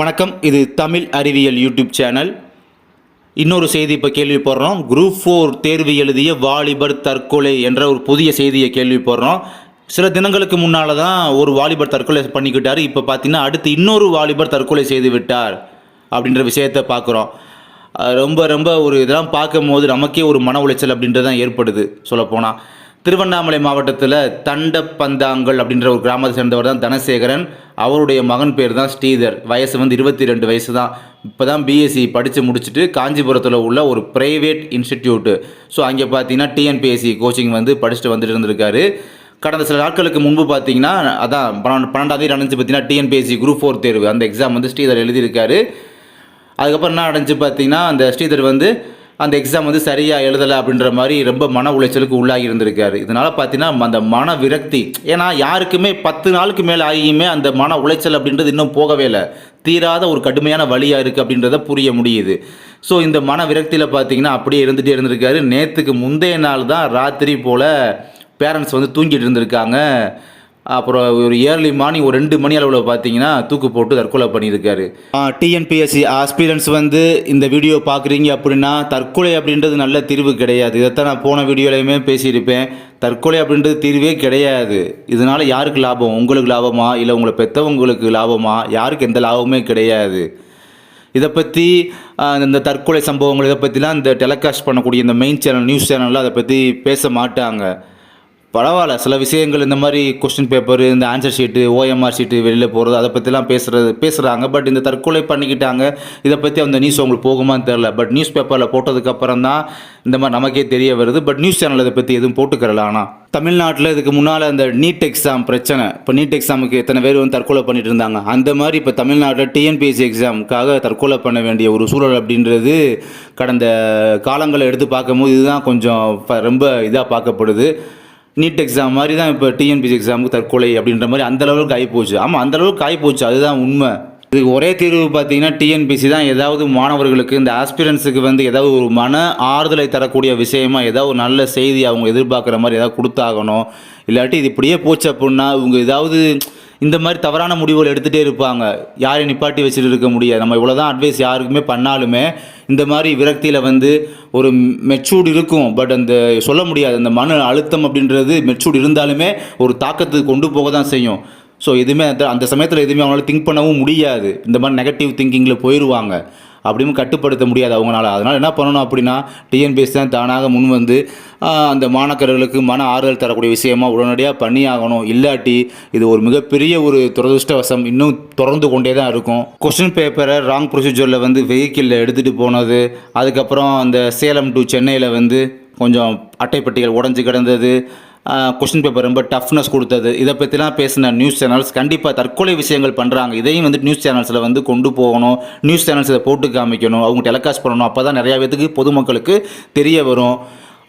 வணக்கம் இது தமிழ் அறிவியல் யூடியூப் சேனல். இன்னொரு செய்தி இப்போ கேள்விப்படுறோம். குரூப் ஃபோர் தேர்வு எழுதிய வாலிபர் தற்கொலை என்ற ஒரு புதிய செய்தியை கேள்விப்படுறோம். சில தினங்களுக்கு முன்னால் தான் ஒரு வாலிபர் தற்கொலை பண்ணிக்கிட்டார். இப்போ பார்த்தீங்கன்னா அடுத்து இன்னொரு வாலிபர் தற்கொலை செய்து விட்டார் அப்படின்ற விஷயத்தை பார்க்குறோம் ரொம்ப ரொம்ப ஒரு இதெல்லாம் பார்க்கும்போது நமக்கே ஒரு மன உளைச்சல் அப்படின்றது தான் ஏற்படுது சொல்லப்போனால் திருவண்ணாமலை மாவட்டத்தில் தண்டப்பந்தாங்கல் அப்படின்ற ஒரு கிராமத்தை சேர்ந்தவர் தான் தனசேகரன். அவருடைய மகன் பேர் தான் ஸ்ரீதர். வயசு வந்து இருபத்தி ரெண்டு வயசு தான். இப்போ தான் பிஎஸ்சி படித்து முடிச்சுட்டு காஞ்சிபுரத்தில் உள்ள ஒரு ப்ரைவேட் இன்ஸ்டிடியூட்டு ஸோ அங்கே பார்த்தீங்கன்னா டிஎன்பிஎஸ்சி கோச்சிங் வந்து படிச்சுட்டு வந்துட்டு இருந்திருக்காரு. கடந்த சில நாட்களுக்கு முன்பு பார்த்தீங்கன்னா அதான் பன்னெண்டு பன்னெண்டாம் தேதி நடந்துச்சு பார்த்தீங்கன்னா டிஎன்பிஎஸ்சி குரூப் ஃபோர் தேர்வு. அந்த எக்ஸாம் வந்து ஸ்ரீதர் எழுதியிருக்காரு. அதுக்கப்புறம் என்ன நடந்துச்சு பார்த்தீங்கன்னா அந்த ஸ்ரீதர் வந்து அந்த எக்ஸாம் வந்து சரியாக எழுதலை அப்படின்ற மாதிரி ரொம்ப மன உளைச்சலுக்கு உள்ளாகி இருந்திருக்காரு. இதனால் பார்த்தீங்கன்னா அந்த மன விரக்தி ஏன்னா யாருக்குமே பத்து நாளுக்கு மேலே ஆகியுமே அந்த மன உளைச்சல் அப்படின்றது இன்னும் போகவே இல்லை. தீராத ஒரு கடுமையான வழியாக இருக்குது அப்படின்றத புரிய முடியுது. ஸோ இந்த மன விரக்தியில் பார்த்தீங்கன்னா அப்படியே இருந்துகிட்டே இருந்திருக்காரு. நேற்றுக்கு முந்தைய நாள் தான் ராத்திரி போல் பேரண்ட்ஸ் வந்து தூங்கிட்டு இருந்திருக்காங்க. அப்புறம் ஒரு இயர்லி மார்னிங் ஒரு ரெண்டு மணி அளவில் பார்த்தீங்கன்னா தூக்கு போட்டு தற்கொலை பண்ணியிருக்காரு. டிஎன்பிஎஸ்சி ஆஸ்பிரன்ஸ் வந்து இந்த வீடியோ பார்க்குறீங்க அப்படின்னா தற்கொலை அப்படின்றது நல்ல தீர்வு கிடையாது. இதைத்தான் நான் போன வீடியோலையுமே பேசியிருப்பேன். தற்கொலை அப்படின்றது தீர்வே கிடையாது. இதனால் யாருக்கு லாபம்? உங்களுக்கு லாபமா? இல்லை உங்களை பெற்றவங்களுக்கு லாபமா? யாருக்கு எந்த லாபமே கிடையாது. இதை பற்றி இந்த தற்கொலை சம்பவங்கள் இதை பற்றிலாம் இந்த டெலிகாஸ்ட் பண்ணக்கூடிய இந்த மெயின் சேனல் நியூஸ் சேனலில் அதை பற்றி பேச மாட்டாங்க. பரவாயில்ல. சில விஷயங்கள் இந்த மாதிரி கொஸ்டின் பேப்பர் இந்த ஆன்சர் ஷீட்டு ஓஎம்ஆர் ஷீட்டு வெளியில் போகிறது அதை பற்றிலாம் பேசுகிறது பேசுகிறாங்க பட் இந்த தற்கொலை பண்ணிக்கிட்டாங்க. இதை பற்றி அந்த நியூஸ் அவங்களுக்கு போகுமான்னு தெரில பட் நியூஸ் பேப்பரில் போட்டதுக்கப்புறம் தான் இந்த மாதிரி நமக்கே தெரிய வருது. பட் நியூஸ் சேனல் இதை பற்றி எதுவும் போட்டுக்கிறல ஆனால் தமிழ்நாட்டில் இதுக்கு முன்னால் அந்த நீட் எக்ஸாம் பிரச்சனை. இப்போ நீட் எக்ஸாமுக்கு எத்தனை பேர் வந்து தற்கொலை பண்ணிட்டு இருந்தாங்க? அந்த மாதிரி இப்போ தமிழ்நாட்டில் டிஎன்பிஎஸ்சி எக்ஸாமுக்காக தற்கொலை பண்ண வேண்டிய ஒரு சூழல் அப்படின்றது கடந்த காலங்களை எடுத்து பார்க்கும்போது இதுதான் கொஞ்சம் ரொம்ப இதாக பார்க்கப்படுது. நீட் எக்ஸாம் மாதிரி தான் இப்போ டிஎன்பிசி எக்ஸாமுக்கு தற்கொலை அப்படின்ற மாதிரி அந்த அளவுக்கு ஆகிப்போச்சு. ஆமாம் அந்த அளவுக்கு ஆகிப்போச்சு. அதுதான் உண்மை. இது ஒரே தீர்வு பார்த்தீங்கன்னா டிஎன்பிசி தான். ஏதாவது மாணவர்களுக்கு இந்த ஆஸ்பிரன்ஸுக்கு வந்து ஏதாவது ஒரு மன ஆறுதலை தரக்கூடிய விஷயமா ஏதாவது ஒரு நல்ல செய்தி அவங்க எதிர்பார்க்குற மாதிரி ஏதாவது கொடுத்தாகணும். இல்லாட்டி இது இப்படியே போச்சு அப்படின்னா இவங்க ஏதாவது இந்த மாதிரி தவறான முடிவுகள் எடுத்துகிட்டே இருப்பாங்க. யாரையும் நிப்பாட்டி வச்சுட்டு இருக்க முடியாது. நம்ம இவ்வளோ தான் அட்வைஸ் யாருக்குமே பண்ணாலுமே இந்த மாதிரி விரக்தியில் வந்து ஒரு மெச்சூர்டு இருக்கும். பட் அந்த சொல்ல முடியாது. அந்த மன அழுத்தம் அப்படின்றது மெச்சூர்டு இருந்தாலுமே ஒரு தாக்கத்துக்கு கொண்டு போக தான் செய்யும். ஸோ எதுவுமே அந்த அந்த சமயத்தில் எதுவுமே அவங்களால திங்க் பண்ணவும் முடியாது. இந்த மாதிரி நெகட்டிவ் திங்கிங்கில் போயிடுவாங்க அப்படின்னு கட்டுப்படுத்த முடியாது அவங்களால. அதனால் என்ன பண்ணணும் அப்படின்னா டிஎன்பிஎஸ் தான் தானாக முன் வந்து அந்த மாணக்கர்களுக்கு மன ஆறுதல் தரக்கூடிய விஷயமா உடனடியாக பண்ணி ஆகணும் இல்லாட்டி இது ஒரு மிகப்பெரிய ஒரு துரதிருஷ்டவசம். இன்னும் தொடர்ந்து கொண்டே தான் இருக்கும். கொஸ்டின் பேப்பரை ராங் ப்ரொசீஜரில் வந்து வெஹிக்கிளில் எடுத்துகிட்டு போனது அதுக்கப்புறம் அந்த சேலம் டு சென்னையில் வந்து கொஞ்சம் அட்டைப்பட்டிகள் உடஞ்சி கிடந்தது கொஷின் பேப்பர் ரொம்ப டஃப்னஸ் கொடுத்தது. இதை பற்றிலாம் பேசின நியூஸ் சேனல்ஸ் கண்டிப்பாக தற்கொலை விஷயங்கள் பண்ணுறாங்க இதையும் வந்து நியூஸ் சேனல்ஸில் வந்து கொண்டு போகணும். நியூஸ் சேனல்ஸ் இதை போட்டு காமிக்கணும். அவங்க டெலிகாஸ்ட் பண்ணணும். அப்போ தான் நிறையா பேத்துக்கு பொதுமக்களுக்கு தெரிய வரும்.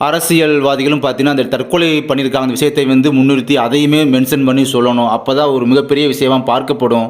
அரசியல்வாதிகளும் பார்த்தீங்கன்னா அந்த தற்கொலை பண்ணியிருக்காங்க. அந்த விஷயத்தை வந்து முன்னிறுத்தி அதையுமே மென்ஷன் பண்ணி சொல்லணும். அப்போ தான் ஒரு மிகப்பெரிய விஷயமாக பார்க்கப்படும்.